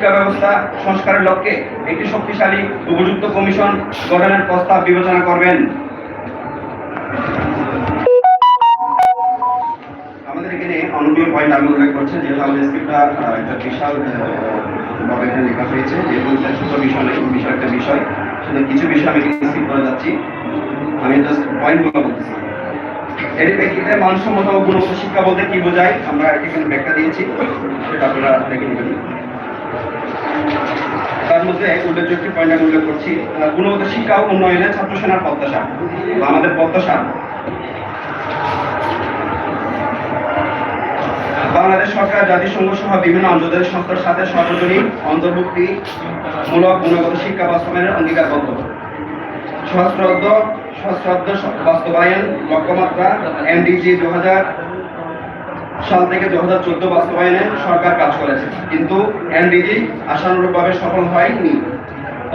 শিক্ষা ব্যবস্থা সংস্কারের লক্ষ্যে একটি শক্তিশালী উপযুক্ত কমিশন গঠনের প্রস্তাব বিবেচনা করবেন। আমাদের এখানে পয়েন্ট আমি উল্লেখ স্ক্রিপ্টটা একটা বিশাল লেখা হয়েছে এটা ছোট বিষয় একটা বিষয় সেটা কিছু বিষয় আমি স্কিপ করে যাচ্ছি। আমি জাস্ট পয়েন্টগুলো বলতেছি। এর প্রেক্ষিতে মানসম্মত গুণগত শিক্ষা বলতে কি বোঝায়, আমরা ব্যাখ্যা দিয়েছি, সেটা আপনারা দেখে তার মধ্যে উল্লেখযোগ্য পয়েন্ট আমি উল্লেখ করছি। গুণগত শিক্ষা উন্নয়নে ছাত্র সেনার প্রত্যাশা। বা আমাদের প্রত্যাশা। বাংলাদেশ সরকার, জাতিসংঘ সহ বিভিন্ন আন্তর্জাতিক সংস্থার সাথে সর্বজনীন অন্তর্ভুক্তি মূলক গুণগত শিক্ষা বাস্তবায়নের অঙ্গীকারবদ্ধ। সহস্রাব্দ সহস্রাব্দ বাস্তবায়ন, লক্ষ্যমাত্রা এমডিজি দু হাজার সাল থেকে দু হাজার চোদ্দ বাস্তবায়নে সরকার কাজ করেছে। কিন্তু এমডিজি আশানুরূপভাবে সফল হয়নি।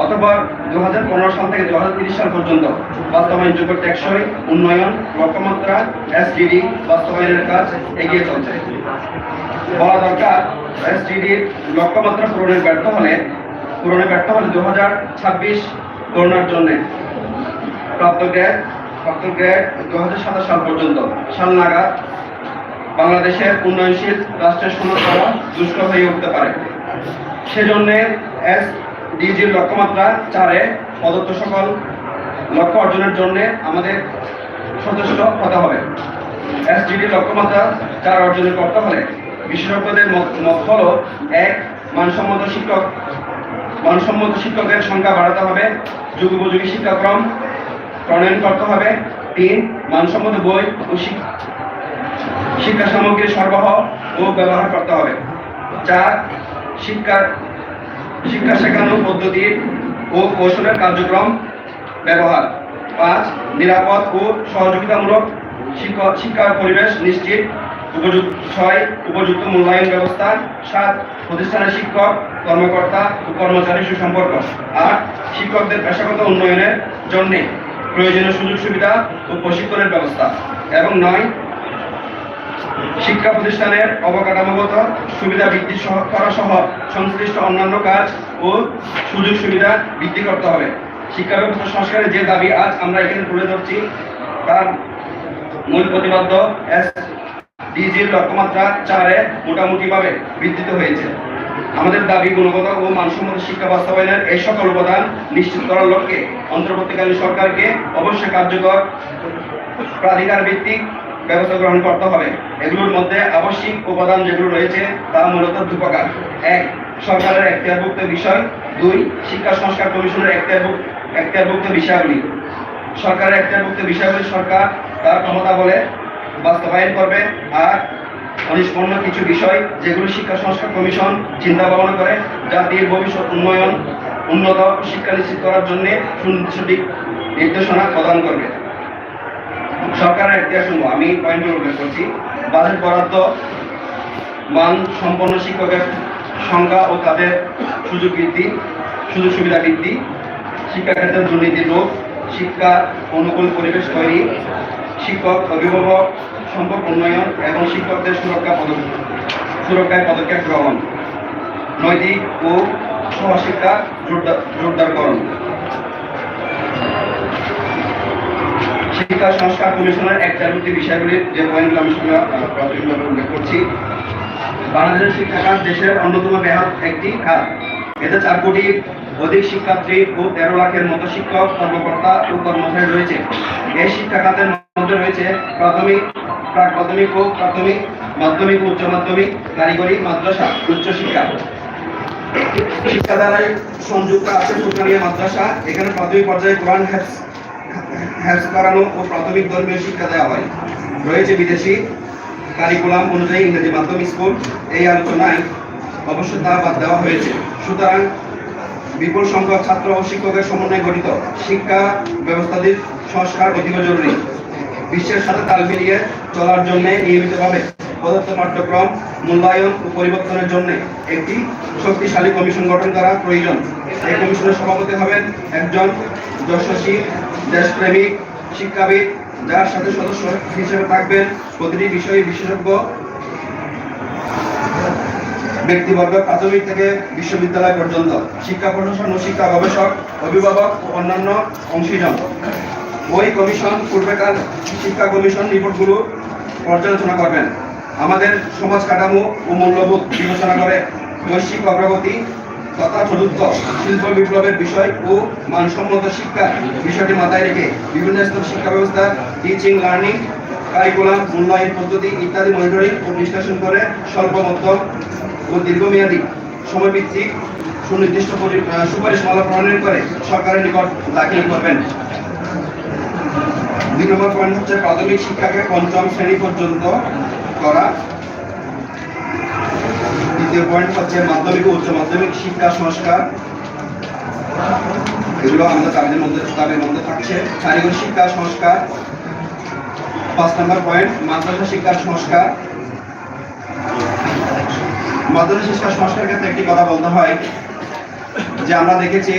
অথবা দু হাজার পনেরো সাল থেকে দু হাজার সাল পর্যন্ত বাস্তবায়নযোগ্য টেকসই উন্নয়ন, লক্ষ্যমাত্রা এসডিডি বাস্তবায়নের কাজ এগিয়ে চলছে। বলা দরকার এসডিডির লক্ষ্যমাত্রা পূরণের ব্যর্থ হলে, পূরণে ব্যর্থ হলে দু হাজার ছাব্বিশ করোনার জন্য প্রাপ্ত গ্রেড প্রাপ্ত গ্রেড দু হাজার সাতাশ সাল পর্যন্ত। সাল নাগাদ বাংলাদেশের উন্নয়নশীল রাষ্ট্রের সনদ করা দুষ্কর হয়ে উঠতে পারে। সেজন্য এস ডিজির লক্ষ্যমাত্রা চারে প্রদত্ত সকল লক্ষ্য অর্জনের জন্য আমাদের সচেষ্ট হতে হবে। এসডিডি লক্ষ্যমাত্রা চার অর্জন করতে হলে বিশেষজ্ঞদের মত হলো এক, মানসম্মত শিক্ষক, মানসম্মত শিক্ষকের সংখ্যা বাড়াতে হবে, যুগোপযোগী শিক্ষাক্রম প্রণয়ন করতে হবে, তিন, মানসম্মত বই ও শিক্ষা সামগ্রী সরবরাহ ও ব্যবহার করতে হবে চার শিক্ষার, শিক্ষা শেখানোর পদ্ধতি ও কৌশলের কার্যক্রম ব্যবহার। পাঁচ, নিরাপদ ও সহযোগিতামূলক শিক্ষা, শিক্ষার পরিবেশ নিশ্চিত। উপযুক্ত, ছয়, উপযুক্ত মূল্যায়ন ব্যবস্থা। সাত, প্রতিষ্ঠানের শিক্ষক, কর্মকর্তা ও কর্মচারী সুসম্পর্ক। আট, শিক্ষকদের পেশাগত উন্নয়নের জন্য প্রয়োজনীয় সুযোগ সুবিধা ও প্রশিক্ষণের ব্যবস্থা। এবং নয় শিক্ষা প্রতিষ্ঠানের অবকাঠামোগত সুবিধা বৃদ্ধি করা সহ সংশ্লিষ্ট অন্যান্য কাজ ও সুযোগ সুবিধা বৃদ্ধি করতে হবে। শিক্ষা ব্যবস্থা সংস্কারের যে দাবি আজ আমরা এখানে তুলে ধরছি, তার মূল প্রতিপাদ্য এস ডিজির লক্ষ্যমাত্রা চারে মোটামুটিভাবে বৃদ্ধিত হয়েছে। আমাদের দাবি গুণগত ও মানসম্মত শিক্ষা বাস্তবায়নের এই সকল উপাদান নিশ্চিত করার লক্ষ্যে অন্তর্বর্তীকালীন সরকারকে অবশ্যই কার্যকর প্রাধিকার ভিত্তিক ব্যবস্থা গ্রহণ করতে হবে। এগুলোর মধ্যে আবশ্যিক উপাদান যেগুলো রয়েছে, তা মূলত দু প্রকার। এক, সরকারের এখতিয়ারভুক্ত বিষয়। দুই, শিক্ষা সংস্কার কমিশনের এখতিয়ারভুক্ত এখতিয়ারভুক্ত বিষয়াবলী। সরকারের এখতিয়ারভুক্ত বিষয়াবলী সরকার তার ক্ষমতা বলে বাস্তবায়ন করবে। আর অনিষ্পন্ন কিছু বিষয়, যেগুলো শিক্ষা সংস্কার কমিশন চিন্তা ভাবনা করে জাতির ভবিষ্যৎ উন্নয়ন, উন্নত শিক্ষা নিশ্চিত করার জন্য সঠিক নির্দেশনা প্রদান করবে। সরকারের সমূহ আমি পয়েন্টগুলো উল্লেখ করছি। বাজেট বরাদ্দ, মান সম্পন্ন শিক্ষকের সংখ্যা ও তাদের সুযোগ বৃদ্ধি, সুযোগ সুবিধা বৃদ্ধি, শিক্ষাক্ষেত্রে দুর্নীতি রোধ, শিক্ষা অনুকূল পরিবেশ তৈরি, শিক্ষক, অভিভাবক, সম্পর্ক উন্নয়ন এবং শিক্ষকদের সুরক্ষা পদক্ষেপ, সুরক্ষায় পদক্ষেপ গ্রহণ, নৈতিক ও সহশিক্ষা জোরদার জোরদারকরণ। শিক্ষা সংস্কার কমিশনের একটার্ভুক্তি বিষয়গুলির যে পয়েন্টগুলো আমি আহ, প্রাথমিকভাবে উল্লেখ করছি। বাংলাদেশের শিক্ষা খাত দেশের অন্যতম বৃহৎ একটি খাত। এতে চার কোটি অধিক শিক্ষার্থী ও তেরো লাখের মতো শিক্ষক কর্মকর্তা ও কর্মচারী রয়েছে। এই শিক্ষা খাতের মধ্যে রয়েছে প্রাথমিক প্রাক প্রাথমিক ও প্রাথমিক মাধ্যমিক উচ্চ মাধ্যমিক কারিগরি মাদ্রাসা উচ্চ শিক্ষা। শিক্ষা দ্বারাই সংযুক্ত আছে সুলতানিয়া মাদ্রাসা। এখানে প্রাথমিক পর্যায়ে কোরআন হ্যাফজ হ্যাফজ করানো ও প্রাথমিক ধর্মীয় শিক্ষা দেওয়া হয়। রয়েছে বিদেশি কারিকুলাম অনুযায়ী ইংরেজি মাধ্যম স্কুল। এই আলোচনায় অবশ্য তা বাদ দেওয়া হয়েছে। সুতরাং বিপুল সংখ্যক ছাত্র ও শিক্ষকের সমন্বয়ে গঠিত শিক্ষা ব্যবস্থাটির সংস্কার অধিক জরুরি। বিশ্বের সাথে তাল মিলিয়ে চলার জন্য নিয়মিতভাবে প্রদত্ত পাঠ্যক্রম মূল্যায়ন ও পরিবর্তনের জন্য একটি শক্তিশালী কমিশন গঠন করা প্রয়োজন। এই কমিশনের সভাপতি হবেন একজন যশস্বী, দেশপ্রেমিক, শিক্ষাবিদ, যার সাথে সদস্য হিসেবে থাকবেন প্রতিটি বিষয়ে বিশেষজ্ঞ, ব্যক্তিবর্গ, প্রাথমিক থেকে বিশ্ববিদ্যালয় পর্যন্ত, শিক্ষা প্রশাসন ও শিক্ষা গবেষক, অভিভাবক ও অন্যান্য অংশীজন। ওই কমিশন পূর্বেকার শিক্ষা কমিশন রিপোর্টগুলো পর্যালোচনা করবেন। আমাদের সমাজ কাঠামো ও মূল্যবোধ বিবেচনা করে বৈশ্বিক অগ্রগতি তথা প্রযুক্ত শিল্প বিপ্লবের বিষয় ও মানসম্মত শিক্ষা বিষয়টি মাথায় রেখে বিভিন্ন স্তর শিক্ষা ব্যবস্থা টিচিং লার্নিং কারিকুলাম মূল্যায়ন পদ্ধতি ইত্যাদি মনিটরিং ও বিশ্লেষণ করে স্বল্প মধ্যম ও দীর্ঘমেয়াদী সময়ভিত্তিক সুনির্দিষ্ট সুপারিশমালা প্রণয়ন করে সরকারের নিকট দাখিল করবেন। দুই নম্বর পয়েন্ট হচ্ছে প্রাথমিক শিক্ষাকে পঞ্চম শ্রেণি পর্যন্ত করা। দ্বিতীয় পয়েন্ট হচ্ছে মাধ্যমিক উচ্চ মাধ্যমিক শিক্ষা সংস্কার। এগুলো আমাদের মধ্যে মধ্যে থাকছে। কারিগরি শিক্ষা সংস্কার। পাঁচ নম্বর পয়েন্ট মাদ্রাসা শিক্ষা সংস্কার। মাদ্রাসা শিক্ষা সংস্কারের ক্ষেত্রে একটি কথা বলতে হয়, যে আমরা দেখেছি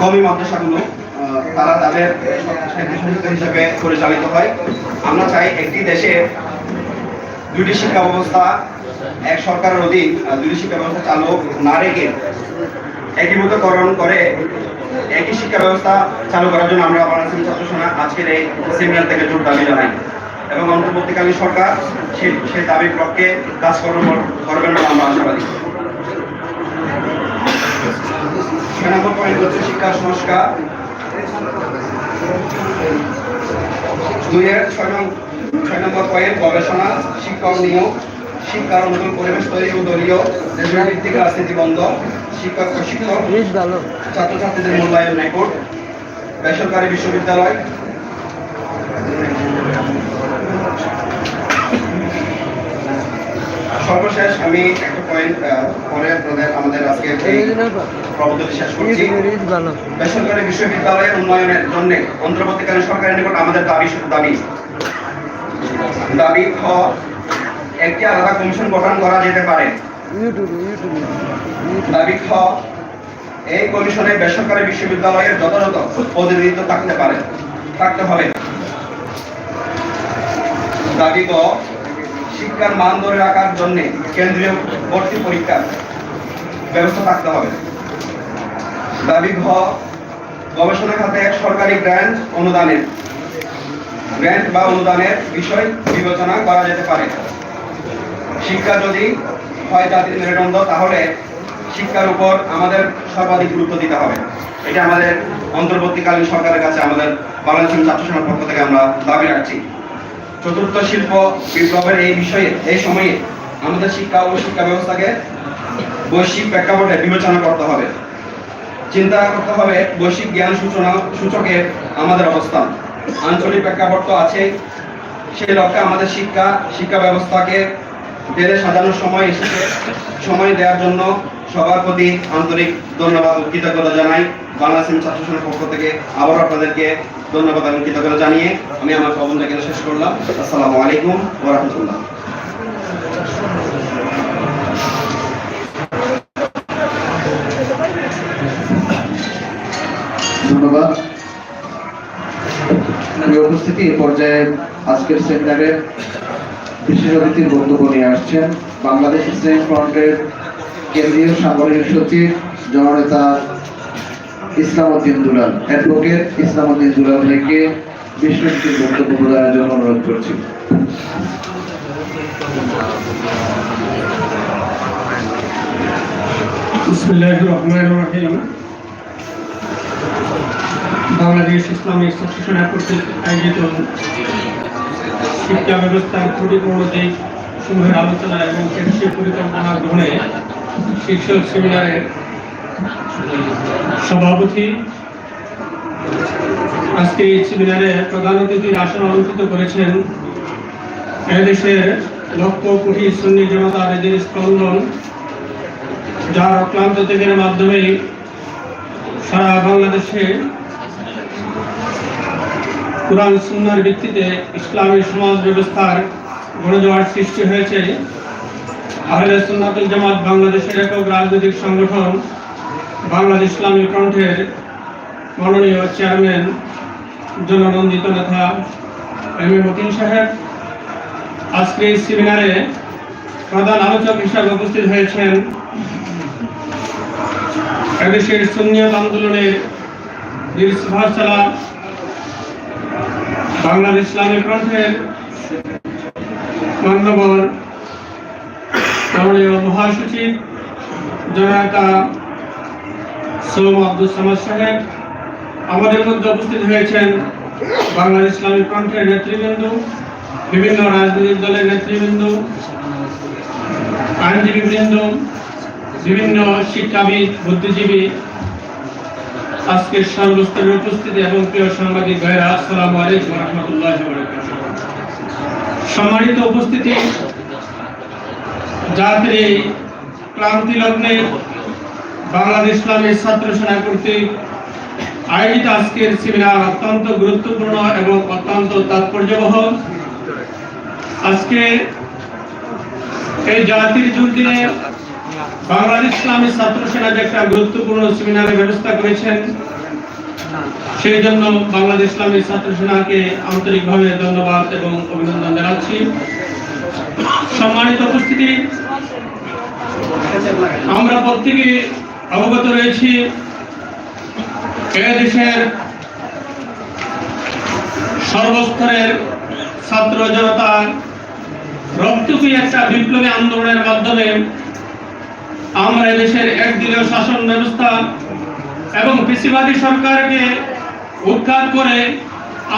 কমি মাদ্রাসাগুলো তারা তাদের হিসেবে পরিচালিত হয়। আমরা চাই একটি দেশে দুটি শিক্ষা ব্যবস্থা, এক সরকারের অধীন দুটি শিক্ষা ব্যবস্থা চালু না রেখে একীভূতকরণ করে একই শিক্ষা ব্যবস্থা চালু করার জন্য আমরা বাংলাদেশ ছাত্র সেনা আজকের এই সেমিনার থেকে জোর দাবি জানাই। এবং অন্তর্বর্তীকালীন সরকার সে সে দাবির পক্ষে কাজ করবেন বলে আমরা আশাবাদী। নম্বর পয়েন্ট হচ্ছে শিক্ষা সংস্কার দুইয়ের ছয় ছয় নম্বর পয়েন্ট, গবেষণা, শিক্ষক নিয়োগ শিক্ষার অনুকূল পরিবেশ তৈরি ও দলীয় দেশভিত্তিক রাজনীতি বন্ধ, শিক্ষক প্রশিক্ষক ছাত্রছাত্রীদের মূল্যায়ন রেকর্ড, বেসরকারি বিশ্ববিদ্যালয়। সর্বশেষ আমি পয়েন্ট পরে আপনাদের আমাদের আজকে এই প্রবন্ধটি শেষ করছি। বেসরকারি বিশ্ববিদ্যালয়ের উন্নয়নের জন্য অন্তর্বর্তীকালীন সরকারের নিকট আমাদের দাবি দাবি। দাবি খ একটি আলাদা কমিশন গঠন করা যেতে পারে। দাবি খ এই কমিশনে বেসরকারি বিশ্ববিদ্যালয়ের যথাযথ প্রতিনিধিত্ব থাকতে পারে থাকতে হবে। দাবি গ শিক্ষার মান ধরে রাখার জন্য কেন্দ্রীয় ভর্তি পরীক্ষার ব্যবস্থা থাকতে হবে। দাবি ঘ, গবেষণা খাতে এক সরকারি গ্র্যান্ট অনুদানের গ্র্যান্ট বা অনুদানের বিষয় বিবেচনা করা যেতে পারে। শিক্ষা যদি হয় জাতির মেরুদণ্ড, তাহলে শিক্ষার উপর আমাদের সর্বাধিক গুরুত্ব দিতে হবে। এটা আমাদের অন্তর্বর্তীকালীন সরকারের কাছে আমাদের বাংলাদেশ ছাত্র সেনার পক্ষ থেকে আমরা দাবি রাখছি। চতুর্থ শিল্প বিপ্লবের এই বিষয়ে, এই সময়ে আমাদের শিক্ষা ও শিক্ষা ব্যবস্থাকে বৈশ্বিক প্রেক্ষাপটে বিবেচনা করতে হবে। চিন্তা করতে হবে বৈশ্বিক জ্ঞান সূচনা, সূচকে আমাদের অবস্থান। আঞ্চলিক প্রেক্ষাপট তো আছে সেই লক্ষ্যে আমাদের শিক্ষা শিক্ষা ব্যবস্থাকে বেড়ে সাজানোর সময় এসেছে। সময় দেওয়ার জন্য সবার প্রতি আন্তরিক ধন্যবাদ কৃতজ্ঞতা জানাই। বাংলাদেশ ছাত্র সংঘের পক্ষ থেকে আবার আপনাদেরকে ধন্যবাদ এবং কৃতজ্ঞতা জানিয়ে আমি আমার প্রবন্ধ এখানে শেষ করলাম। আসসালামু আলাইকুম ওয়া রাহমাতুল্লাহ। ধন্যবাদ। উপস্থিতি এ পর্যায়ে আজকের সেমিনারে বিশেষ অতিথির বক্তব্য নিয়ে আসছেন বাংলাদেশ ইসলামী ফ্রন্টের কেন্দ্রীয় সামরিক সচিব জননেতা ইসলামউদ্দিন দুলাল অ্যাডভোকেট ইসলামউদ্দিন দুলাল বিশেষ অতিথির বক্তব্য প্রদানের জন্য অনুরোধ করছি। বাংলাদেশ ইসলামী সেনা কর্তৃক আয়োজিত শিক্ষা ব্যবস্থার ত্রুটিপূর্ণ দিক সমূহের আলোচনা এবং টেকসই পরিকল্পনা গ্রহণে শীর্ষক সেমিনারের সভাপতি, আজকে এই সেমিনারে প্রধান অতিথির আসন অলঙ্কৃত করেছেন এদেশের লক্ষ কোটি সুন্নি জনতা এদের স্পন্দন, যার অক্লান্ত ত্যাগের মাধ্যমে সারা বাংলাদেশে কোরআন সুন্নার ভিত্তিতে ইসলামী সমাজ ব্যবস্থার গণজোয়ার সৃষ্টি হয়েছে। আহলে সুন্নাতুল জামাত বাংলাদেশের একক রাজনৈতিক সংগঠন বাংলাদেশ ইসলামী ফ্রন্টের মাননীয় চেয়ারম্যান জননন্দিত নেতা এম এ মতিন সাহেব। আজকে এই সেমিনারে প্রধান আলোচক হিসাবে উপস্থিত হয়েছেন এদেশের সুন্নিয়ত আন্দোলনের বীর সুভাষ চালা বাংলার ইসলামী কণ্ঠের মান্যবর মাননীয় মহাসচিব জনতা সৌম আব্দুল সামাদ সাহেব। আমাদের মধ্যে উপস্থিত হয়েছেন বাংলার ইসলামী কণ্ঠের নেতৃবৃন্দ, বিভিন্ন রাজনৈতিক দলের নেতৃবৃন্দ আইনজীবী বৃন্দ বিভিন্ন শিক্ষাবিদ, বুদ্ধিজীবী। আজকের সর্বস্তরের উপস্থিতি এবং প্রিয় সাংবাদিক ভাইরা আসসালামু আলাইকুম রহমতুল্লাহ সম্মানিত উপস্থিতি এই ক্লান্তি লগ্নে বাংলাদেশ ইসলামের ছাত্র সেনা কর্তৃক আয়োজিত আজকের সেমিনার অত্যন্ত গুরুত্বপূর্ণ এবং অত্যন্ত তাৎপর্যবহ। আজকে এই জাতির দুর্দিনে বাংলাদেশ ইসলামী ছাত্র সেনা যে একটা গুরুত্বপূর্ণ সেমিনারের ব্যবস্থা করেছেন, সেই জন্য বাংলাদেশ ইসলামী ছাত্র সেনাকে আন্তরিকভাবে ধন্যবাদ এবং অভিনন্দন জানাচ্ছি। সম্মানিত উপস্থিতি, আমরা প্রত্যেকে অবগত রয়েছি দেশের সর্বস্তরের ছাত্র জনতা রক্তকী একটা বিপ্লবী আন্দোলনের মাধ্যমে আমরা এদেশের একদিলীয় শাসন ব্যবস্থা এবং কৃষিবাদী সরকারকে উৎখাত করে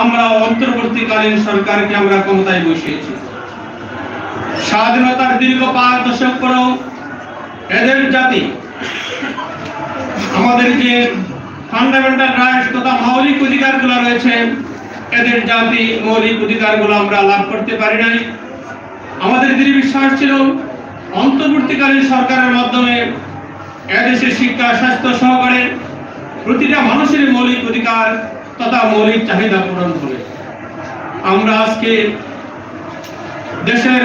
আমরা অন্তর্বর্তীকালীন সরকারকে আমরা ক্ষমতায় বসিয়েছি। স্বাধীনতার দীর্ঘ পাঁচ দশক পরেও এদের জাতি আমাদের যে ফান্ডামেন্টাল রাইটস তথা মৌলিক অধিকারগুলো রয়েছে এদের জাতি মৌলিক অধিকারগুলো আমরা লাভ করতে পারি নাই। আমাদের দৃঢ় বিশ্বাস ছিল, অন্তর্বর্তীকালীন সরকারের মাধ্যমে এদেশে শিক্ষা, স্বাস্থ্য সহকারে প্রতিটা মানুষের মৌলিক অধিকার তথা মৌলিক চাহিদা পূরণ হবে। আমরা আজকে দেশের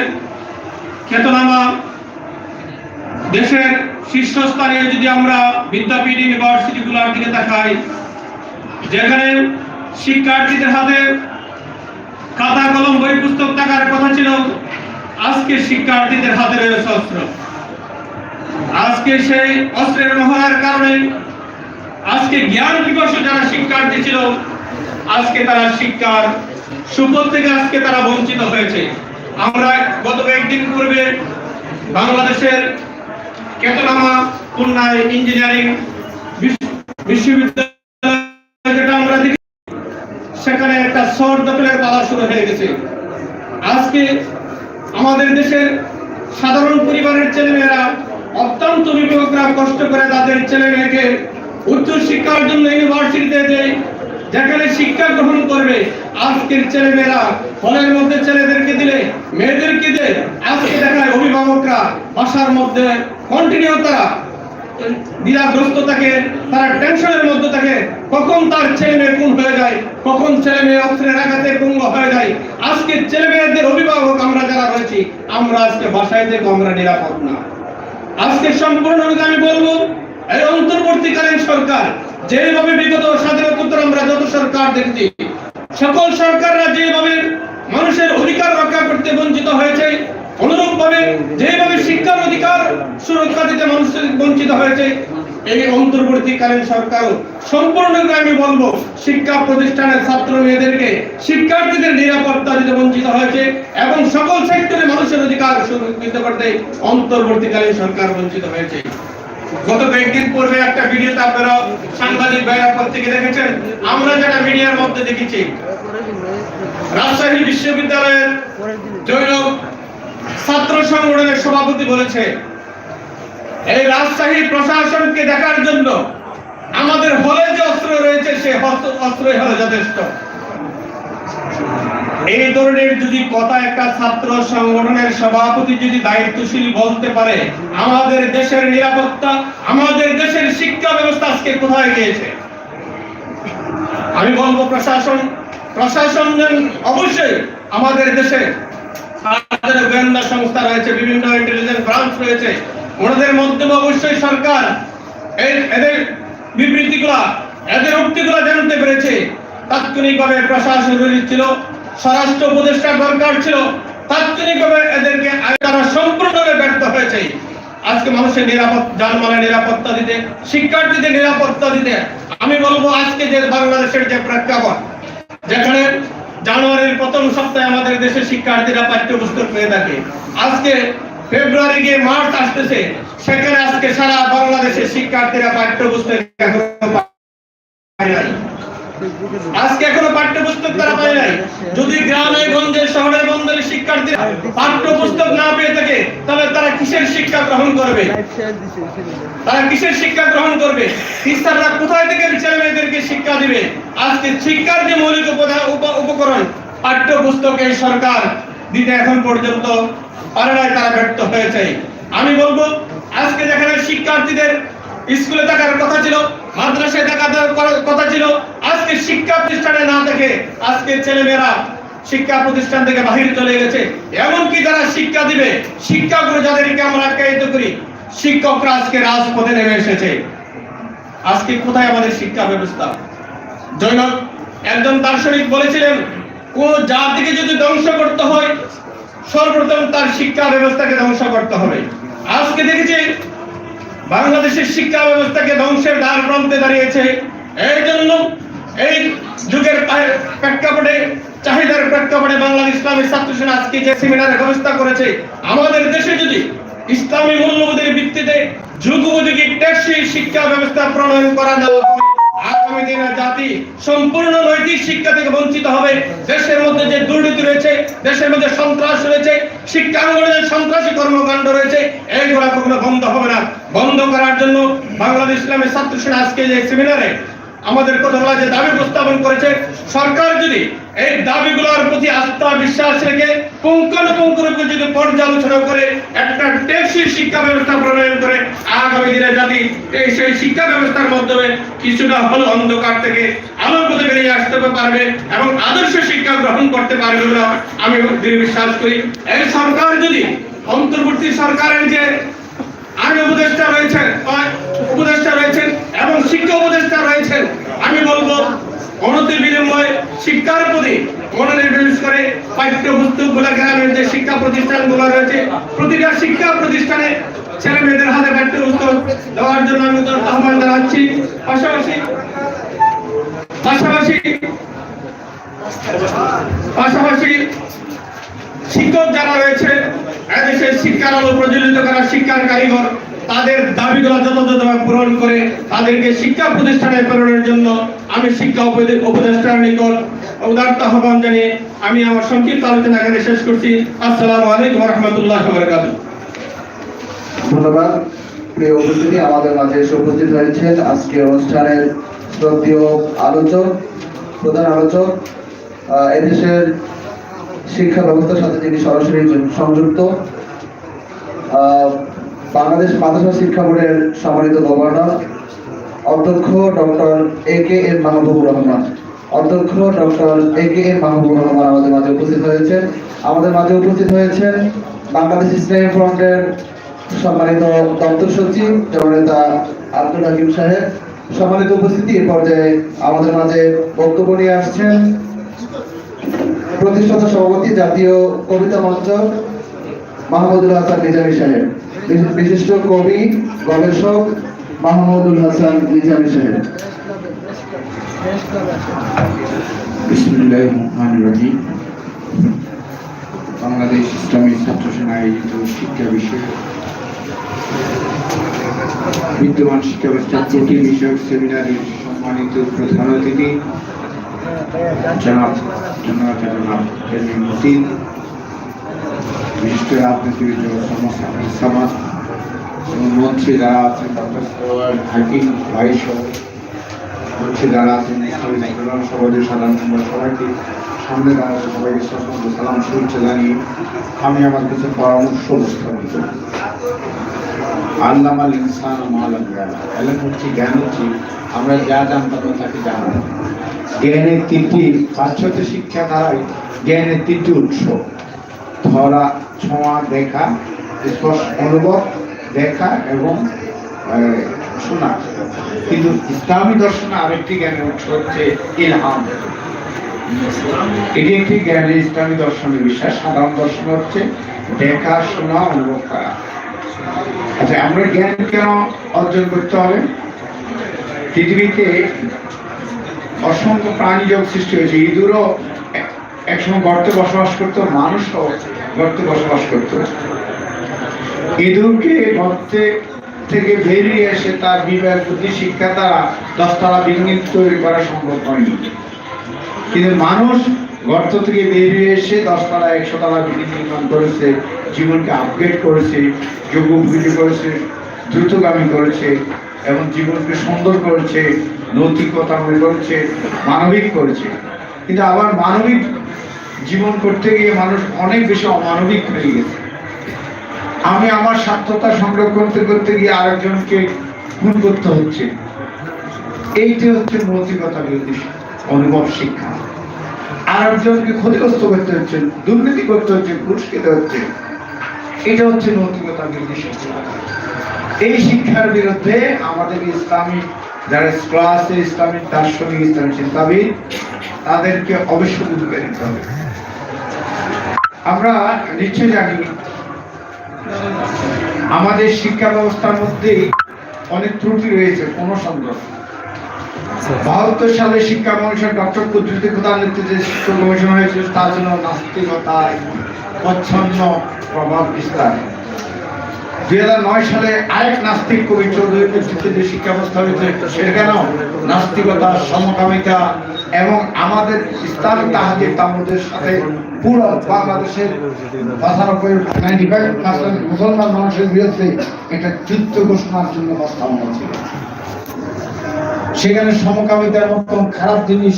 খ্যাতনামা দেশের শীর্ষস্থানে যদি আমরা বিদ্যাপীঠ ইউনিভার্সিটিগুলোর দিকে তাকাই, যেখানে শিক্ষার্থীদের হাতে খাতা, কলম, বই, পুস্তক থাকার কথা ছিল, আজকে শিক্ষার্থীদের হাতে রয়েছে অস্ত্র। আজকে সেই অস্ত্রের মহড়ার কারণে আজকে জ্ঞান দিবস যারা শিক্ষার্থী ছিল, আজকে তারা শিক্ষার সুফল থেকে আজকে তারা বঞ্চিত হয়েছে। আমরা গত কয়েকদিন পূর্বে বাংলাদেশের কেতনামা খুলনায় ইঞ্জিনিয়ারিং বিশ্ব- বিশ্ববিদ্যালয় যেটা আমরা দেখি, সেখানে একটা শহর দখলের পালা শুরু হয়ে গেছে। আজকে আমাদের দেশের সাধারণ পরিবারের ছেলেমেয়েরা অত্যন্ত অভিভাবকরা কষ্ট করে তাদের ছেলে মেয়েকে উচ্চ শিক্ষার জন্য ইউনিভার্সিটিতে দেয় যেখানে শিক্ষা গ্রহণ করবে, আজকের ছেলে মেয়েরা হলের মধ্যে ছেলেদেরকে দিলে, মেয়েদেরকে দেয় আজকে দেখায় অভিভাবকরা, বাসার মধ্যে কন্টিনিউ তারা দ্বিধাগ্রস্ত থাকে তারা টেনশনের মধ্যে থাকে। কখন তার ছেলে মেয়ে খুন হয়ে যায়, কখন ছেলে মেয়ে অস্ত্রের আঘাতে কুঙ্গ হয়ে যায়। আজকে ছেলে মেয়েদের অভিভাবক আমরা যারা রয়েছি, আমরা আজকে বাসায় থেকে আমরা নিরাপদ না। আজকে সম্পূর্ণ আমি বলব, এই অন্তর্বর্তীকালীন সরকার, যেভাবে বিগত স্বাধীনতোত্তর আমরা যত সরকার দেখছি, সকল সরকাররা যেভাবে মানুষের অধিকার রক্ষা করতে বঞ্চিত হয়েছে অনুরূপ ভাবে যেভাবে শিক্ষার অধিকার সুরক্ষা দিতে মানুষ বঞ্চিত হয়েছে, এই অন্তর্বর্তীকালীন সরকারও সম্পূর্ণরূপে আমি বলব, শিক্ষা প্রতিষ্ঠানের ছাত্র মেয়েদেরকে, শিক্ষার্থীদের নিরাপত্তা দিতে বঞ্চিত হয়েছে এবং সকল সেক্টরে মানুষের অধিকার সুরক্ষিত করতে অন্তর্বর্তীকালীন সরকার বঞ্চিত হয়েছে। গত কয়েকদিন পূর্বে একটা ভিডিওতে আপনারা সাংবাদিক ভাইরা প্রত্যেকে দেখেছেন, আমরা যেটা মিডিয়ার মধ্যে দেখেছি, রাজশাহী বিশ্ববিদ্যালয়ের জৈনব ছাত্র সংগঠনের সভাপতি বলেছে, এই রাজশাহী প্রশাসনকে দেখার জন্য আমাদের হলে যে অস্ত্র রয়েছে, সে অস্ত্রই হলো যথেষ্ট। এই ধরনের যদি কথা একটা ছাত্র সংগঠনের সভাপতি যদি দায়িত্বশীল বলতে পারে, আমাদের দেশের নিরাপত্তা, আমাদের দেশের শিক্ষা ব্যবস্থা আজকে কোথায় গিয়েছে? আমি বলব প্রশাসন প্রশাসন অবশ্যই আমাদের দেশে আমাদের গোয়েন্দা সংস্থা রয়েছে, বিভিন্ন ইন্টেলিজেন্স ব্রাঞ্চ রয়েছে। ওনাদের মধ্যে অবশ্যই সরকার এদের বিবৃতিগুলা, এদের উক্তিগুলা জানতে পেরেছে। তাৎক্ষণিকভাবে প্রশাসন ছিল, স্বরাষ্ট্র উপদেষ্টা দরকার ছিল। তাৎক্ষণিকভাবে এদেরকে তারা সম্পূর্ণভাবে ব্যর্থ হয়েছে। আজকে মানুষের নিরাপদ যানবাহনের নিরাপত্তা দিতে, শিক্ষার্থীদের নিরাপত্তা দিতে আমি বলব আজকে যে বাংলাদেশের যে প্রেক্ষাপট, যেখানে জানুয়ারির প্রথম সপ্তাহে আমাদের দেশের শিক্ষার্থীরা পাঠ্যপুস্তক পেয়ে থাকে। আজকে ফেব্রুয়ারি গিয়ে মার্চ আসতেছে। সেখানে আজকে সারা বাংলাদেশের শিক্ষার্থীরা পাঠ্যপুস্তক আজকে এখনও পাঠ্যপুস্তক তারা পায় নাই। যদি গ্রামে, গঞ্জে বন্দরে শিক্ষার্থীরা পাঠ্যপুস্তক না পেয়ে থাকে, তবে তারা কিসের শিক্ষা গ্রহণ করবে? তারা কিসের শিক্ষা গ্রহণ করবে? খ্রিস্টানরা কোথায় থেকে ছেলে মেয়েদেরকে শিক্ষা দিবে? আজকে শিক্ষার যে মৌলিক উপকরণ, পাঠ্যপুস্তক সরকার দিতে এখন পর্যন্ত পারে নাই, তারা ব্যর্থ হয়েছে। আমি বলব, আজকে যেখানে শিক্ষার্থীদের স্কুলে থাকার কথা ছিল, মাদ্রাসায় থাকার কথা ছিল আজকে শিক্ষা প্রতিষ্ঠানে না থেকে, আজকে ছেলেমেয়েরা শিক্ষা প্রতিষ্ঠান থেকে বাহির চলে গেছে। এমনকি যারা শিক্ষা দিবে শিক্ষাগুলো যাদেরকে আমরা আখ্যায়িত করি, শিক্ষকরা আজকে রাজপথে নেমে এসেছে। আজকে কোথায় আমাদের শিক্ষা ব্যবস্থা? জৈনক একজন দার্শনিক বলেছিলেন, কোন জাতিকে যদি ধ্বংস করতে হয়, সর্বপ্রথম তার শিক্ষা ব্যবস্থাকে ধ্বংস করতে হবে। আজকে দেখেছি, বাংলাদেশের শিক্ষা ব্যবস্থাকে ধ্বংসের দ্বার প্রান্তে দাঁড়িয়েছে। এই জন্য এই যুগের প্রেক্ষাপটে, চাহিদার প্রেক্ষাপটে বাংলাদেশ ইসলামী ছাত্র সেনা আজকে যে সেমিনারের ব্যবস্থা করেছে, আমাদের দেশে যদি ইসলামী মূল্যবোধের ভিত্তিতে যুগ উপযোগী টেকসই শিক্ষা ব্যবস্থা প্রণয়ন করা না আগামী দিনে জাতি সম্পূর্ণ নৈতিক শিক্ষা থেকে বঞ্চিত হবে। দেশের মধ্যে যে দুর্নীতি রয়েছে, দেশের মধ্যে সন্ত্রাস রয়েছে শিক্ষাঙ্গনে যে সন্ত্রাসী কর্মকাণ্ড রয়েছে এইগুলা কখনো বন্ধ হবে না। বন্ধ করার জন্য বাংলাদেশ ইসলামের ছাত্র সেনা আজকে যে সেমিনারে আমাদের কথাগুলো যে দাবি উপস্থাপন করেছে, সরকার যদি এই দাবিগুলোর প্রতি আস্থা, বিশ্বাস রেখে পুঙ্খানুপুঙ্খরূপে যদি পর্যালোচনা করে, একটা টেকসই শিক্ষা ব্যবস্থা প্রণয়ন করে, আগামী দিনে জাতি এই সেই শিক্ষা ব্যবস্থার মাধ্যমে কিছুটা হল অন্ধকার থেকে আলোর পথে বেরিয়ে আসতে পারবে এবং আদর্শ শিক্ষা গ্রহণ করতে পারবে বলে আমি দৃঢ় বিশ্বাস করি। এই সরকার যদি অন্তর্বর্তী সরকারের যে আইন উপদেষ্টা রয়েছেন উপদেষ্টা রয়েছেন এবং শিক্ষা উপদেষ্টা রয়েছেন। আমি বলব অনতির বিনিময়ে শিক্ষার প্রতি মনোনিবেশ করে পাঠ্যপুস্তকগুলা গ্রামের যে শিক্ষা প্রতিষ্ঠানগুলো রয়েছে, প্রতিটা শিক্ষা প্রতিষ্ঠানে ছেলে মেয়েদের হাতে পাঠ্যপুস্তক দেওয়ার জন্য আমি আহ্বান জানাচ্ছি। পাশাপাশি পাশাপাশি পাশাপাশি শিক্ষক যারা রয়েছে, এদেশের শিক্ষার আলো প্রজ্বলিত করা শিক্ষার কারিগর তাদের দাবিগুলো যথাযথভাবে পূরণ করে তাদেরকে শিক্ষা প্রতিষ্ঠানে প্রেরণের জন্য আমি শিক্ষা উপদে- উপদেষ্টার নিকট উদার্ত আহ্বান জানিয়ে আমি আমার সংক্ষিপ্ত আলোচনা এখানে শেষ করছি। আসসালামু আলাইকুম রহমতুল্লাহ ধন্যবাদ। প্রিয় উপস্থিতি, আমাদের মাঝে এসে উপস্থিত হয়েছেন আজকে অনুষ্ঠানের শ্রদ্ধেয় আলোচক, প্রধান আলোচক এদেশের শিক্ষা ব্যবস্থার সাথে তিনি সরাসরি সংযুক্ত বাংলাদেশ মাদ্রাসা শিক্ষা বোর্ডের সম্মানিত গভর্নর, অধ্যক্ষ doctor A K M Mahbubur Rahman. অধ্যক্ষ doctor A K M Mahbubur Rahman আমাদের মাঝে উপস্থিত হয়েছেন। আমাদের মাঝে উপস্থিত হয়েছেন বাংলাদেশ ইসলামী ফ্রন্টের সম্মানিত দপ্তর সচিব জননেতা আব্দুল হাকিম সাহেব। সম্মানিত উপস্থিতি, এ পর্যায়ে আমাদের মাঝে বক্তব্য নিয়ে আসছেন প্রতিষ্ঠাতা সভাপতি জাতীয় কবিতা মঞ্চ মাহমুদুল হাসান নিজামী সাহেব। বিশিষ্ট- কবি, গবেষক মাহমুদুল হাসান নিজামী সাহেব। বাংলাদেশ ইসলামী ছাত্র সেনা আয়োজিত শিক্ষা বিষয়ে বিদ্যমান শিক্ষা ব্যবস্থা ত্রুটি বিষয়ক সেমিনারের সম্মানিত প্রধান অতিথি, জনাব জনাব জনাব বিশিষ্ট রাজনীতিবিদ সমাজ মন্ত্রী যারা আছেন ডক্টর হাকিম, ভাই সহ হচ্ছে যারা আছেন ইসলামী সাধারণ সবাইকে। সামনে দাঁড়াতে সবাইকে সশস্ত্র সালাম, শুভেচ্ছা জানিয়ে আমি আমার কিছু পরামর্শ উপস্থাপন করি আল্লাহ আল ইনসান এলেন হচ্ছে জ্ঞান হচ্ছে, আমরা যা জানতাম তাকে জানা জ্ঞানের তিনটি পাশ্চাত্য শিক্ষা দ্বারাই জ্ঞানের তিনটি উৎস। ধরা, ছোঁয়া, দেখা, স্পর্শ, অনুভব, দেখা এবং শোনা। কিন্তু ইসলামী দর্শনে আরেকটি জ্ঞানের উৎস হচ্ছে ইলহাম। এটি একটি জ্ঞানী ইসলামী দর্শনের বিশ্বাস। সাধারণ দর্শন হচ্ছে দেখা, শোনা, অনুভব করা। আচ্ছা আমরা জ্ঞান কেন অর্জন করতে হবে? পৃথিবীতে অসংখ্য প্রাণী যোগ সৃষ্টি হয়েছে। ইঁদুরও এক- একসময় গর্তে বসবাস করতো, মানুষও গর্তে বসবাস করতো। ইঁদুরকে গর্তে থেকে বেরিয়ে এসে তার বিবেক বুদ্ধি শিক্ষা দ্বারা দশতলা বিল্ডিং তৈরি করা সম্ভব হয়নি। কিন্তু মানুষ গর্ত থেকে বেরিয়ে এসে দশতলা একশো তলা বিল্ডিং নির্মাণ করেছে, জীবনকে আপগ্রেড করেছে যোগ্য উপযোগী করেছে, দ্রুতগামী করেছে এবং জীবনকে সুন্দর করেছে নৈতিকতাময় করেছে মানবিক করেছে। কিন্তু আবার মানবিক জীবন করতে গিয়ে মানুষ অনেক বেশি অমানবিক হয়ে গেছে। আমি আমার স্বার্থতা সংরক্ষণ করতে গিয়ে আরেকজনকে খুন করতে হচ্ছে। এইটা হচ্ছে নৈতিকতা বিরোধী অনুভব শিক্ষা। আরেকজনকে ক্ষতিগ্রস্ত করতে হচ্ছে, দুর্নীতি করতে হচ্ছে খেতে হচ্ছে। এটা হচ্ছে নৈতিকতা বিরোধী শিক্ষা এই শিক্ষার বিরুদ্ধে আমাদের ইসলামী যারা স্কলার আছে, ইসলামিক, দার্শনিক ইসলামী চিন্তাবিদ তাদেরকে অবশ্যই উদ্যোগে নিতে হবে। আমরা নিশ্চয় জানি, আমাদের শিক্ষা ব্যবস্থার মধ্যে অনেক ত্রুটি রয়েছে, কোনো সন্দেহ বাহাত্তর সালে শিক্ষা কমিশন ডক্টর কুদ্রুতি প্রধান নেতৃত্বে শিক্ষা কমিশন হয়েছিল, তার জন্য নাস্তিকতায় প্রচ্ছন্ন প্রভাব বিস্তার। দুই হাজার নয় সালে আরেক নাস্তিক কবি চৌধুরীর নেতৃত্বে যে শিক্ষা ব্যবস্থা হয়েছে সেটা কেন নাস্তিকতা সমকামিতা এবং আমাদের ইসলামিক তাহাদের তামুদের সাথে পুরো বাংলাদেশের পঁচানব্বই নাইনটি ফাইভ পার্সেন্ট মুসলমান মানুষের বিরুদ্ধে একটা যুদ্ধ ঘোষণার জন্য প্রস্তাবনা ছিল। সেখানে সমকামিতার মতো খারাপ জিনিস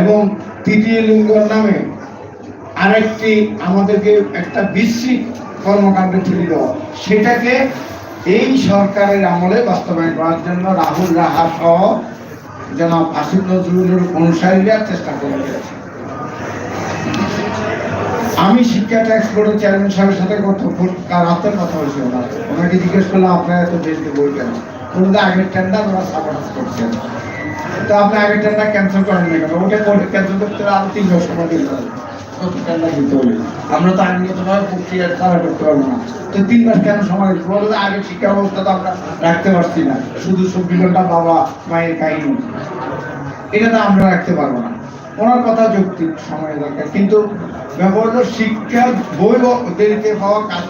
এবং তৃতীয় লিঙ্গর নামে আরেকটি আমাদেরকে একটা বিশ্রী কর্মকাণ্ডে ঠেলে দেওয়া সেটাকে এই সরকারের আমলে বাস্তবায়ন করার জন্য রাহুল রাহা সহ জনাব আসিফ নজরুলের অনুসারীরা চেষ্টা করে আমি শিক্ষা ট্যাক্স বোর্ডের চেয়ারম্যান সাহেবের সাথে কত রাতের কথা হয়েছে ওনার ওনাকে জিজ্ঞেস করলাম, আপনারা এত বেশি বই কেন বলতে আগের টেন্ডার ওরা সাপোর্ট করছেন তো আপনি আগের টেন্ডার ক্যান্সেল করেন না কেন? ওটা ক্যান্সেল করতে আরও তিন সময় দিতে হবে। আমরা তো আইনগতভাবে প্রক্রিয়া করতে পারব না। তো তিন মাস কেন সময় বলে শিক্ষা ব্যবস্থা তো আমরা রাখতে পারছি না। শুধু চব্বিশ বাবা মায়ের কাহিনী। এটা তো আমরা রাখতে পারব না। ওনার কথা যৌক্তিক সময় দরকার। কিন্তু ব্যাপার শিক্ষা বই দেরিতে পাওয়া কাজ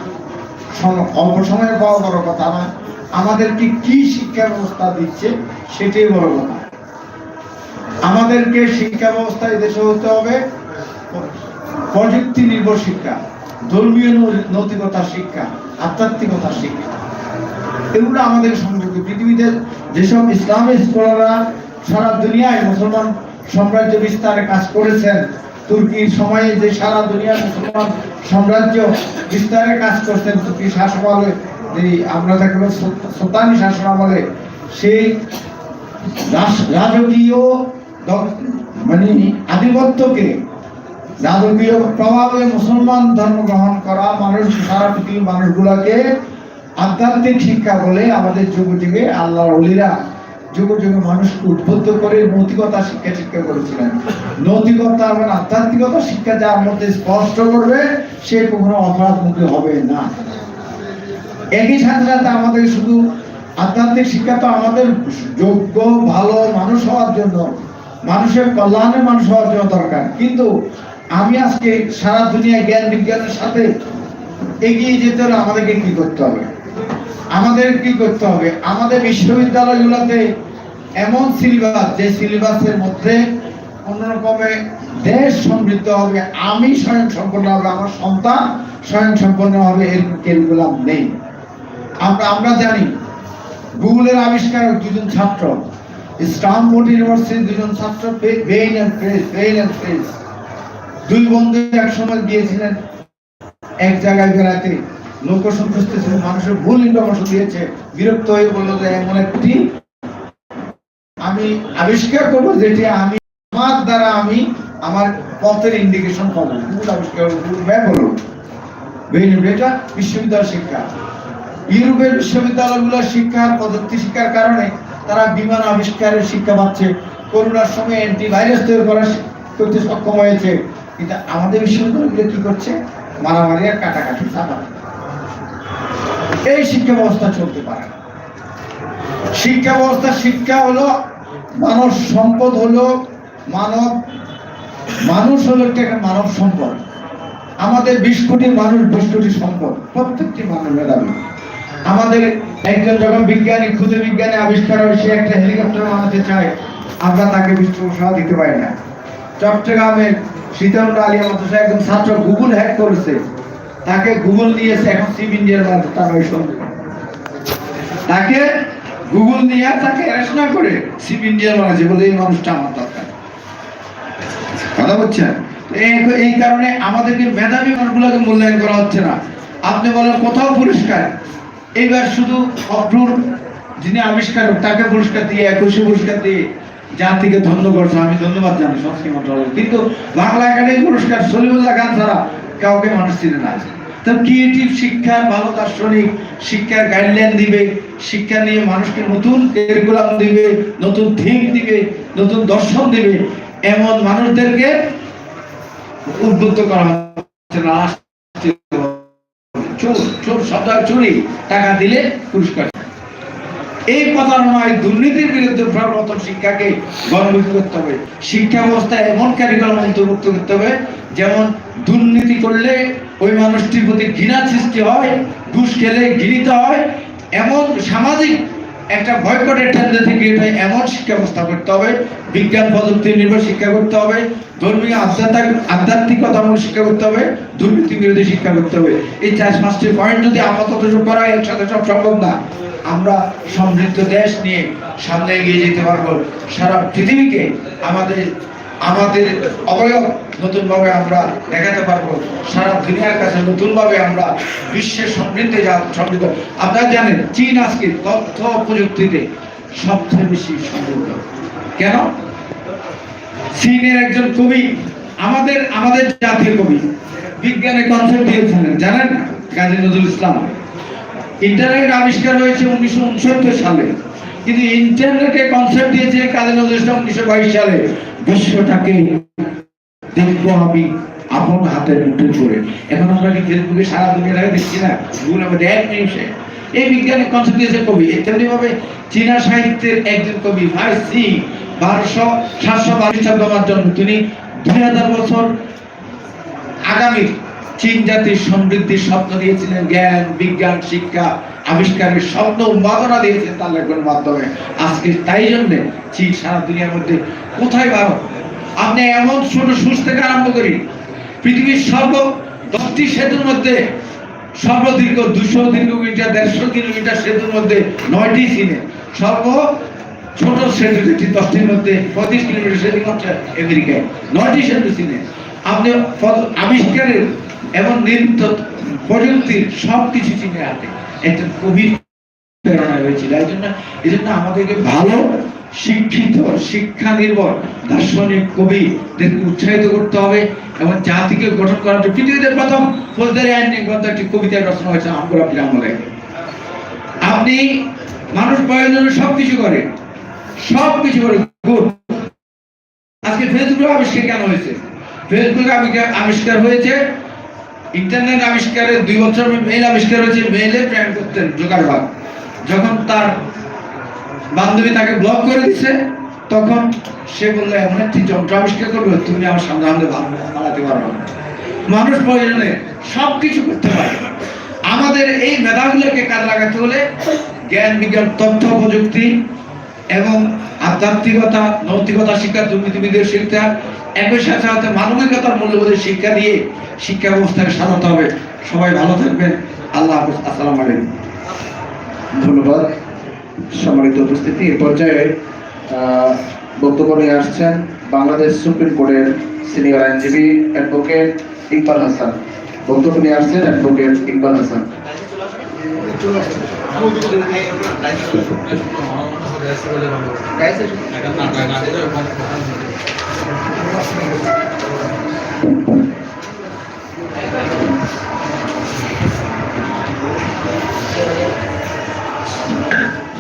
অল্প সময়ে পাওয়া বড় কথা না। আমাদেরকে কি শিক্ষা ব্যবস্থা দিচ্ছে সেটাই বড় কথা। আমাদেরকে শিক্ষা ব্যবস্থা এই দেশে হতে হবে। প্রযুক্তি নির্ভর শিক্ষা, ধর্মীয় নৈ- নৈতিকতার শিক্ষা আধ্যাত্মিকতার শিক্ষা। এগুলো আমাদের সংযুক্ত পৃথিবীতে যেসব ইসলামিক স্কলাররা সারা দুনিয়ায় মুসলমান সাম্রাজ্য বিস্তারে কাজ করেছেন, তুর্কির সময়ে যে সারা দুনিয়ার মুসলমান সাম্রাজ্য বিস্তারে কাজ করতেন তুর্কি শাসনামলে, এই আমরা দেখলাম সোতানি শাসনামলে, সেই রাজকীয় মানে আধিপত্যকে রাজকীয় প্রভাবে মুসলমান ধর্ম গ্রহণ করা মানুষ, সারা পৃথিবীর মানুষগুলোকে আধ্যাত্মিক শিক্ষা বলে আমাদের যুগ যুগে আল্লাহ অলিরা যুগ যুগে মানুষকে উদ্বুদ্ধ করে নৈতিকতা শিক্ষা শিক্ষা করেছিলেন। নৈতিকতা এবং আধ্যাত্মিকতা শিক্ষা যার মধ্যে স্পষ্ট করবে সে কখনো অপরাধমুখী হবে না। একই সাথে সাথে আমাদের শুধু আধ্যাত্মিক শিক্ষা তো আমাদের যোগ্য, ভালো মানুষ হওয়ার জন্য, মানুষের কল্যাণের মানুষ হওয়ার জন্য দরকার। কিন্তু আমি আজকে সারা দুনিয়া জ্ঞান বিজ্ঞানের সাথে এগিয়ে যেতে হলে আমাদেরকে কি করতে হবে? আমাদের কি করতে হবে? আমাদের বিশ্ববিদ্যালয়গুলোতে এমন সিলেবাস যে সিলেবাসের মধ্যে কোনোরকমে দেশ সমৃদ্ধ হবে, আমি স্বয়ং সম্পন্ন হবে, আমার সন্তান স্বয়ং সম্পন্ন হবে, এর নেই। আমরা আমরা জানি গুগলের আবিষ্কারক দুজন ছাত্র স্টামফোর্ড ইউনিভার্সিটির দুজন ছাত্র Bain and Fraser Bain and Fraser দুই বন্ধু এক সময় গিয়েছিলেন, এক জায়গায় বেড়াতে। লোকসন খুঁজতেছিল মানুষের ভুল ইনফরমেশন দিয়েছে। বিরক্ত হয়ে বলল যে, এমন একটি আমি আবিষ্কার করব যেটি আমি, আমার দ্বারা আমি আমার পথের ইন্ডিকেশন পাবো ভুল আবিষ্কার ম্যাপ হলো। এটা বিশ্ববিদ্যালয় শিক্ষা। ইউরোপের বিশ্ববিদ্যালয়গুলো শিক্ষার প্রযুক্তি শিক্ষার কারণে তারা বিমান আবিষ্কারের শিক্ষা পাচ্ছে। করোনার সময় অ্যান্টিভাইরাস তৈরি করার করতে সক্ষম হয়েছে। কিন্তু আমাদের বিশ্ববিদ্যালয়গুলো কি করছে? মারামারি আর কাটাকাটি চাপা। এই শিক্ষা ব্যবস্থা চলতে পারে না। শিক্ষা ব্যবস্থা, শিক্ষা হলো মানব সম্পদ হলো মানব, মানুষ হলো একটা মানব সম্পদ। আমাদের বিশ কোটি মানুষ, বিশ কোটি সম্পদ, প্রত্যেকটি মানুষ মেধাবী। আমাদের একজন যখন বিজ্ঞানী, ক্ষুদ্র বিজ্ঞানী আবিষ্কার হয়, সে একটা হেলিকপ্টার বানাতে চায়। আমরা তাকে বিশ্বপ্রসাদ দিতে পারি না। চট্টগ্রামের সীতান্দ্র আলী মাদ্রাসা একজন ছাত্র গুগল হ্যাক করেছে। তাকে গুগল দিয়েছে এখন ইন্ডিয়ার তার ওই সঙ্গে। তাকে গুগল নিয়ে তাকে করে ইন্ডিয়ার বলে এই মানুষটা আমার দরকার। কথা বলছেন? এই- কারণে আমাদেরকে মেধাবী মানুষগুলোকে মূল্যায়ন করা হচ্ছে না। আপনি বলেন, কোথাও পুরস্কার? এইবার শুধু অক্টোর যিনি আবিষ্কারক, তাকে পুরস্কার দিয়ে, একুশে পুরস্কার দিয়ে জাতিকে ধন্য করছে আমি ধন্যবাদ জানাই সংস্কৃতি মন্ত্রণালয় কিন্তু বাংলা একাডেমি পুরস্কার সলিমুল্লাহ খান ছাড়া কাউকে মানুষ চিনে না তো ক্রিয়েটিভ শিক্ষা ভালো দার্শনিক শিক্ষার গাইডলাইন দিবে শিক্ষা নিয়ে মানুষকে নতুন কারিকুলাম দিবে নতুন থিম দিবে নতুন দর্শন দিবে এমন মানুষদেরকে উদ্বুদ্ধ করা হচ্ছে না চোর চোর শব্দ চুরি টাকা দিলে পুরস্কার এই প্রতারণায় দুর্নীতির বিরুদ্ধে সর্বপ্রথম শিক্ষাকে গণমুখী করতে হবে। শিক্ষা ব্যবস্থায় এমন কারিকুলাম অন্তর্ভুক্ত করতে হবে, যেমন দুর্নীতি করলে ওই মানুষটির প্রতি ঘৃণা সৃষ্টি হয়, ঘুষ খেলে ঘৃণিত হয়, এমন সামাজিক একটা বয়কটের টেন্ডেন্সি ক্রিয়েট হয় এমন শিক্ষা ব্যবস্থা করতে হবে, বিজ্ঞান প্রযুক্তি নির্ভর শিক্ষা করতে হবে, ধর্মীয় আধ্যাত্মিক আধ্যাত্মিকতামূলক শিক্ষা করতে হবে দুর্নীতি বিরোধী শিক্ষা করতে হবে। এই চার পাঁচটি পয়েন্ট যদি আপাতত যোগ করা একসাথে সব সম্ভব না। আমরা সমৃদ্ধ দেশ নিয়ে সামনে এগিয়ে যেতে পারব। সারা পৃথিবীকে আমাদের আমাদের অবয়ব নতুনভাবে আমরা দেখাতে পারব। সারা দুনিয়ার কাছে নতুনভাবে আমরা বিশ্বের সমৃদ্ধে যা, সমৃদ্ধ। আপনারা জানেন, চীন আজকে তথ্য প্রযুক্তিতে সবচেয়ে বেশি সমৃদ্ধ। কেন? চীনের একজন কবি, আমাদের আমাদের জাতীয় কবি, বিজ্ঞানের কনসেপ্ট দিয়েছিলেন, জানেন? কাজী নজরুল ইসলাম। ইন্টারনেট আবিষ্কার হয়েছে উনিশশো উনসত্তর সালে। কিন্তু ইন্টারনেটে কনসেপ্ট দিয়েছে কাজী নজরুল উনিশশো বাইশ সালে, বিশ্বটাকে দেখব আমি আপন হাতের মুঠে করে এখন আমরা কি ফেসবুকে সারা দুনিয়া আগে দেখছি না? গুগল আমাদের এক নিমিষে এই বিজ্ঞানের কনসেপ্ট দিয়েছে কবি। তেমনি ভাবে চীনা সাহিত্যের একজন কবি, ভাই সি, বারোশো সাতশো বারো খ্রিস্টাব্দ জন্ম তিনি দুই হাজার বছর আগামী চীন জাতির সমৃদ্ধির স্বপ্ন দিয়েছিলেন জ্ঞান, বিজ্ঞান, শিক্ষা, আবিষ্কারের স্বপ্ন উন্মাদনা দিয়েছেন তার লেখনের মাধ্যমে। আজকে তাই জন্য চীন সারা দুনিয়ার মধ্যে কোথায় ভারত আপনি এমন ছোট সুস থেকে আরম্ভ করি, পৃথিবীর সর্ব দশটি সেতুর মধ্যে সর্বদীর্ঘ দুশো কিলোমিটার, দেড়শো কিলোমিটার সেতুর মধ্যে নয়টি চীনে সর্ব ছোট সেতু দশটির মধ্যে পঁয়ত্রিশ কিলোমিটার সেতু হচ্ছে আমেরিকায় নয়টি সেতু চীনে আপনি আবিষ্কারের এবং নিত্য প্রযুক্তির সব কিছু চীনে হাতে একটা কবির প্রেরণা হয়েছিল এই জন্য এই জন্য আমাদেরকে ভালো শিক্ষিত শিক্ষা নির্ভর দার্শনিক কবিদেরকে উৎসাহিত করতে হবে এবং জাতিকে গঠন করার জন্য পৃথিবীতে প্রথম ফৌজদারি আইন গ্রন্থ একটি কবিতা রচনা হয়েছে আমগুলা আমলে। আপনি মানুষ প্রয়োজনে সব কিছু করে। সব কিছু করে। গুড। আজকে ফেসবুক আবিষ্কার কেন হয়েছে? ফেসবুক আবিষ্কার হয়েছে। ইন্টারনেট আবিষ্কারের দুই বছর মেইল আবিষ্কার হয়েছে মেইলে প্রেম করতেন জোগাড় যখন তার বান্ধবী তাকে ব্লক করে দিছে, তখন সে বলল, এমন একটি যন্ত্র আবিষ্কার করবে, তুমি আমার সামনে আমাদের বানাতে পারবে মানুষ প্রয়োজনে সব কিছু করতে পারে। আমাদের এই মেধাগুলোকে কাজে লাগাতে হলে জ্ঞান, বিজ্ঞান, তথ্য, প্রযুক্তি এবং আধ্যাত্মিকতা, নৈতিকতা, শিক্ষা দুর্নীতিবিদের শিক্ষা একই সাথে সাথে মানবিকতার মূল্যবোধের শিক্ষা দিয়ে শিক্ষা ব্যবস্থাকে সাজাতে হবে। সবাই ভালো থাকবেন। আল্লাহ হাফিজ। আসসালামু আলাইকুম। ধন্যবাদ। সম্মানিত উপস্থিতি। এ পর্যায়ে বক্তব্য নিয়ে আসছেন বাংলাদেশ সুপ্রিম কোর্টের সিনিয়র আইনজীবী অ্যাডভোকেট ইকবাল হাসান। বক্তব্য নিয়ে আসছেন advocate Iqbal Hasan. Thank you.